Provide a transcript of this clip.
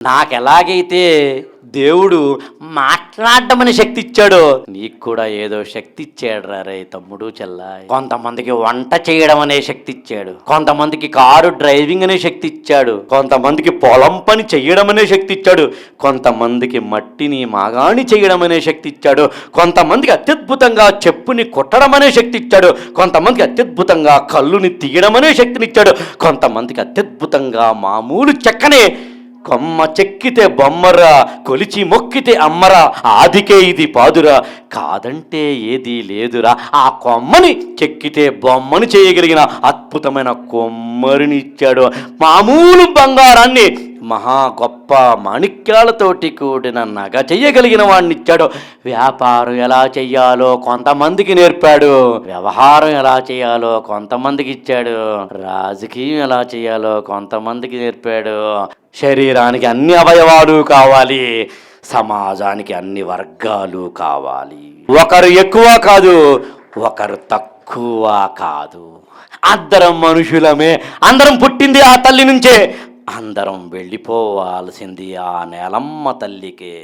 నాకు ఎలాగైతే దేవుడు మాట్లాడమని అనే శక్తి ఇచ్చాడు నీకు కూడా ఏదో శక్తి ఇచ్చాడు రే తమ్ముడు చెల్ల. కొంతమందికి వంట చేయడం అనే శక్తి ఇచ్చాడు కొంతమందికి కారు డ్రైవింగ్ అనే శక్తి ఇచ్చాడు కొంతమందికి పొలం పని చేయడం అనే శక్తి ఇచ్చాడు కొంతమందికి మట్టిని మాగాణి చేయడం అనే శక్తి ఇచ్చాడు కొంతమందికి అత్యద్భుతంగా చెప్పుని కొట్టడం అనే శక్తి ఇచ్చాడు కొంతమందికి అత్యద్భుతంగా కళ్ళుని తీయడం అనే శక్తిని ఇచ్చాడు కొంతమందికి అత్యద్భుతంగా మామూలు చెక్కనే కొమ్మ చెక్కితే బొమ్మరా కొలిచి మొక్కితే అమ్మరా ఆదికే ఇది పాదురా. కాదంటే ఏది లేదురా. ఆ కొమ్మని చెక్కితే బొమ్మని చేయగలిగిన అద్భుతమైన కొమ్మరిని ఇచ్చాడు మామూలు బంగారాన్ని మహా గొప్ప మాణిక్యాలతోటి కూడిన నగ చెయ్యగలిగిన వాడిని ఇచ్చాడు వ్యాపారం ఎలా చెయ్యాలో కొంతమందికి నేర్పాడు. వ్యవహారం ఎలా చేయాలో కొంతమందికి ఇచ్చాడు రాజకీయం ఎలా చేయాలో కొంతమందికి నేర్పాడు. శరీరానికి అన్ని అవయవాలు కావాలి. సమాజానికి అన్ని వర్గాలు కావాలి. ఒకరు ఎక్కువ కాదు ఒకరు తక్కువ కాదు. అందరం మనుషులమే. అందరం పుట్టింది ఆ తల్లి నుంచే. అందరం వెళ్ళిపోవాల్సింది ఆ నేలమ్మ తల్లికే.